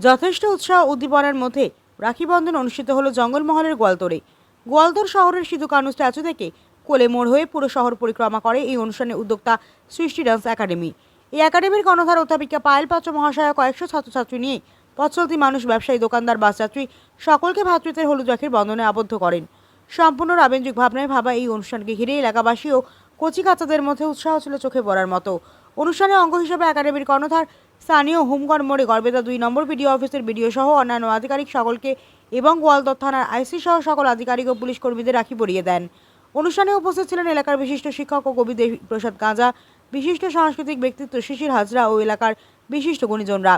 যথেষ্ট উৎসাহ উদ্দীপনার মধ্যে রাখি বন্ধন অনুষ্ঠিত হলো জঙ্গলমহলের গোয়ালতরে। গোয়ালতর শহরের সিধু কানু স্ট্যাচু থেকে কোলে মোড় হয়ে পুরো শহর পরিক্রমা করে এই অনুষ্ঠানে উদ্যোক্তা সৃষ্টি ডান্স একাডেমি। এই একাডেমির কর্ণধার অধ্যাপিকা পায়েল পাত্র মহাশয়া কয়েকশো ছাত্রছাত্রী নিয়ে পথচলতি মানুষ, ব্যবসায়ী, দোকানদার, বাস যাত্রী সকলকে ভ্রাতৃত্বের হলুদ রাখির বন্ধনে আবদ্ধ করেন। সম্পূর্ণ রাবেঞ্জিক ভাবনায় ভাবা এই অনুষ্ঠানকে ঘিরে এলাকাবাসী ও কচি কাচাদের মধ্যে উৎসাহ ছিল চোখে পড়ার মতো। অনুষ্ঠানে অঙ্গ হিসেবে একাডেমির কর্ণধার, স্থানীয় হোমগড় মোড়ে গড়বেতা দুই নম্বর বিডিও অফিসের বিডিও সহ অন্যান্য আধিকারিক সকলকে এবং গোয়ালদর থানার আইসি সহ সকল আধিকারিক ও পুলিশ কর্মীদের রাখি পরিয়ে দেন। অনুষ্ঠানে উপস্থিত ছিলেন এলাকার বিশিষ্ট শিক্ষক ও কবি দেবী প্রসাদ গাঁজা, বিশিষ্ট সাংস্কৃতিক ব্যক্তিত্ব শিশির হাজরা ও এলাকার বিশিষ্ট গুণীজনরা।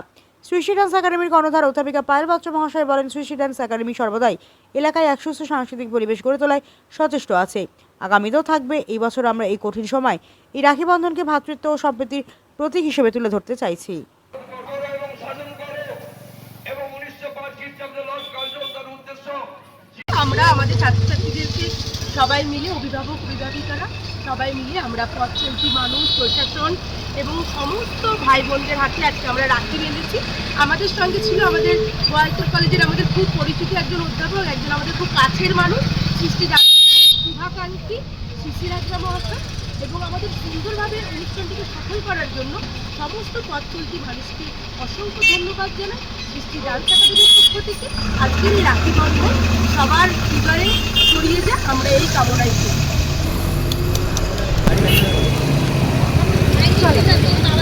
সৃষ্টি ডান্স একাডেমির কর্ণধার অধ্যাপিকা পায়েল বাচ্চ মহাশয় বলেন সৃষ্টি ডান্স একাডেমি সর্বদাই এলাকায় এক সুস্থ সাংস্কৃতিক পরিবেশ গড়ে তোলায় সচেষ্ট আছে। আগামীতেও থাকবে। এই বছর আমরা এই কঠিন সময় এই রাখি বন্ধনকে ভ্রাতৃত্ব ও সম্প্রীতির প্রতীক হিসেবে তুলে ধরতে চাইছি। আমরা আমাদের ছাত্রছাত্রীদেরকে সবাই মিলে অভিভাবক, অভিভাবিকারা সবাই মিলে আমরা পথ চলতি মানুষ, প্রশাসন এবং সমস্ত ভাই বোনদের হাতে আজকে আমরা রাখি বেঁধেছি। আমাদের সঙ্গে ছিল আমাদের গোয়ালপুর কলেজের আমাদের খুব পরিচিত একজন অধ্যাপক, একজন আমাদের খুব কাছের মানুষ সৃষ্টি শুভাকাঙ্ক্ষী শিশিরাজা মহাশয় এবং আমাদের সুন্দরভাবে অনুষ্ঠানটিকে সফল করার জন্য সমস্ত পথ চলতি মানুষকে অসংখ্য ধন্যবাদ জানাই। সৃষ্টি ডান্স একাডেমির পক্ষ থেকে আজকের এই রাখি বন্ধন সবার হৃদয়ে ছড়িয়ে যাক আমরা এই কামনাই করি। চলো।